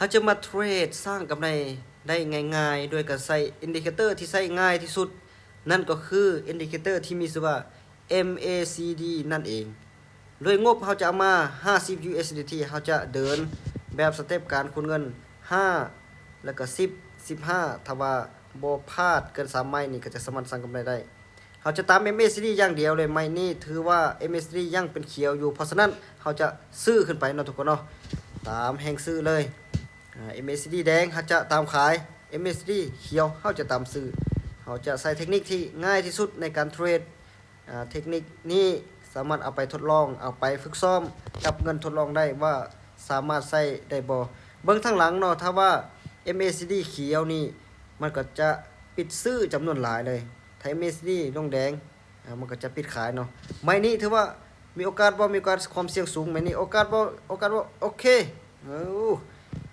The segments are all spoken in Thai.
เขาจะมาเทรดสร้างกำไรได้ง่ายๆ ด้วยการใส่อินดิเคเตอร์ที่ใส่ง่ายที่สุด นั่นก็คืออินดิเคเตอร์ที่มีชื่อว่า MACD นั่นเอง โดยงบเขาจะเอามา 50 USDT เขาจะเดินแบบสเต็ปการคูณเงิน 5 แล้วก็ 10 15ถ้าว่าบ่พลาดเกิน3ไม้นี่ก็จะสมารสร้างกำไรได้ เขาจะตาม MACD อย่างเดียวเลยไม้นี่ถือว่า MACD ยังเป็นเขียวอยู่ เพราะฉะนั้นเขาจะซื้อขึ้นไปเนาะทุกคนเนาะ ตามแหงซื้อเลย อ่า MACD แดงเขาจะตามขาย MACD เขียวเขาจะตามซื้อเขาจะใส่เทคนิคที่ง่ายที่สุดในการเทรดเทคนิคนี้สามารถเอาไปทดลองเอาไปฝึกซ้อมกับเงินทดลองได้ว่าสามารถใส่ได้บ่เบื้องทางหลังเนาะถ้าว่า MACD เขียวนี่มันก็จะปิดซื้อจำนวนหลายเลยถ้า MACD ลงแดงมันก็จะปิดขายเนาะไม่นี้ถือว่ามีโอกาสบ่มีโอกาสความเสี่ยงสูงไหมนี่โอกาสบ่โอกาสบ่โอเคเอ้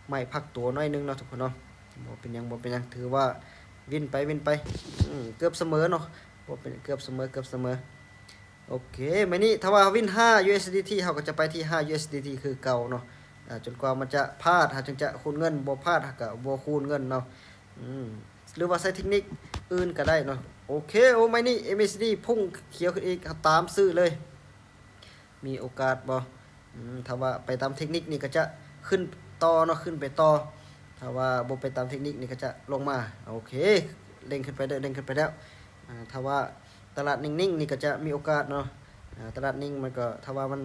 ไม่พักตัวน้อยนึงเนาะทุกคนเนาะบ่เป็นยังบ่เป็นยังถือว่าวินไปวินไปเกือบเสมอเนาะบ่เป็นเกือบเสมอเกือบเสมอโอเคมานี่ถ้าว่าวิน 5 USDT เขาก็จะไปที่ 5 USDT คือเก่าเนาะจนกว่ามันจะพลาดหาจึงจะคูณเงินบ่พลาดก็บ่คูณเงินเนาะหรือว่าใช้เทคนิคอื่นก็ได้เนาะโอเคโอ้ไม่นี่ MACD พุ่งเขียวขึ้นอีกตามซื้อเลย มีโอกาสบ่อืมถ้าว่าไปตามเทคนิคนี่ก็จะ ขึ้นต่อเนาะขึ้นไปต่อถ้าว่าบ่ไปตามเทคนิคนี่ก็จะลงมาโอเคเด้งขึ้นไปเด้อเด้งขึ้นไปแล้วถ้าว่าตลาดนิ่งๆนี่ก็จะมีโอกาสเนาะตลาดนิ่งมันก็ถ้าว่ามัน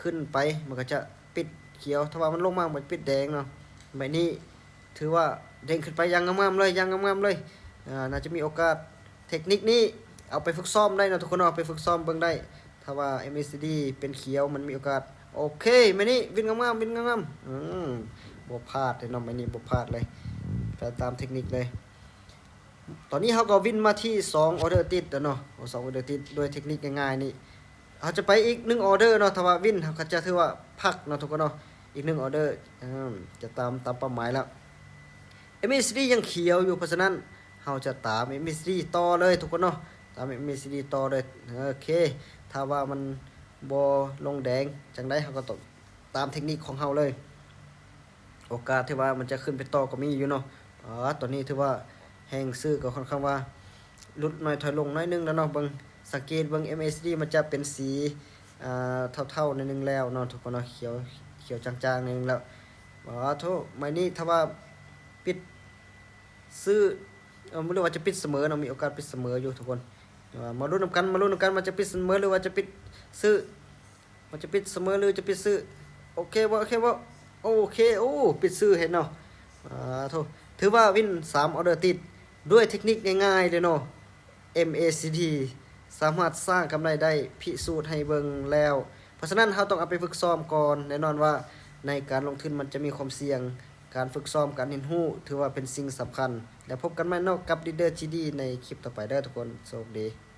ขึ้นไปมันก็จะปิดเขียวถ้าว่ามันลงมามันปิดแดงเนาะแบบนี้ถือว่าเด้งขึ้นไปยังงามๆเลยยังงามๆเลยอาน่าจะมีโอกาสเทคนิคนี้เอาไปฝึกซ้อมได้เนาะทุกคนเนาะเอาไปฝึกซ้อมเบิ่งได้ ถ้าว่า MACD เป็นเขียวมันมีโอกาส โอเคไหมนี่วินงามๆวินงามๆอืมบ่พลาดเลยเนาะไหมนี่บ่พลาดเลยไปตามเทคนิคเลย ตอนนี้เขาก็วินมาที่2ออเดอร์ติดแล้วเนาะเอสองออเดอร์ติดด้วยเทคนิคง่ายๆนี่เขาจะไปอีก1ออเดอร์เนาะถ้าว่าวินเขาจะถือว่าพักเนาะทุกคนเนาะอีก1ออเดอร์อืมจะตามตามเป้าหมายแล้ว MACD ยังเขียวอยู่เพราะฉะนั้นเราจะตาม MACD ต่อเลยทุกคนเนาะตาม MACD ต่อเลยโอเค ถ้าว่ามัน บอลงแดงจังได้เขาก็ต้องตามเทคนิคของเขาเลย โอกาสที่ว่ามันจะขึ้นไปต่อก็มีอยู่เนาะอ๋อตอนนี้ถือว่าแห้งซื้อก็ค่อนข้างว่าลดหน่อยถอยลงน้อยนึงแล้วเนาะเบิงสังเกตเบิง MACD มันจะเป็นสีอ่าเท่าๆในดนึงแล้วเนาะทุกคนเนาะเขียวเขียวจางๆในดนึงแล้วอ๋อโทษไม่นี่ถ้าว่าปิดซื้อเออไม่รู้ว่าจะปิดเสมอเนาะมีโอกาสปิดเสมออยู่ทุกคน มาลุ้นกันมาลุ้นกันมันจะปิดเสมอหรือว่าจะปิดซื้อ มันจะปิดเสมอหรือจะปิดซื้อโอเคบ่โอเคบ่โอเคโอ้ปิดซื้อเห็นเนาะอ่าโทษถือว่าวิน3ออเดอร์ติดด้วยเทคนิคง่ายๆเลยเนาะ MACD สามารถสร้างกำไรได้พิสูจน์ให้เบิ่งแล้ว เพราะฉะนั้นเราต้องเอาไปฝึกซ้อมก่อนแน่นอนว่าในการลงทุนมันจะมีความเสี่ยง การฝึกซ้อมการเรียนรู้ถือว่าเป็นสิ่งสำคัญ แล้วพบกันใหม่นอกกับดีเดอร์จีดีในคลิปต่อไปได้ทุกคนสวัสดี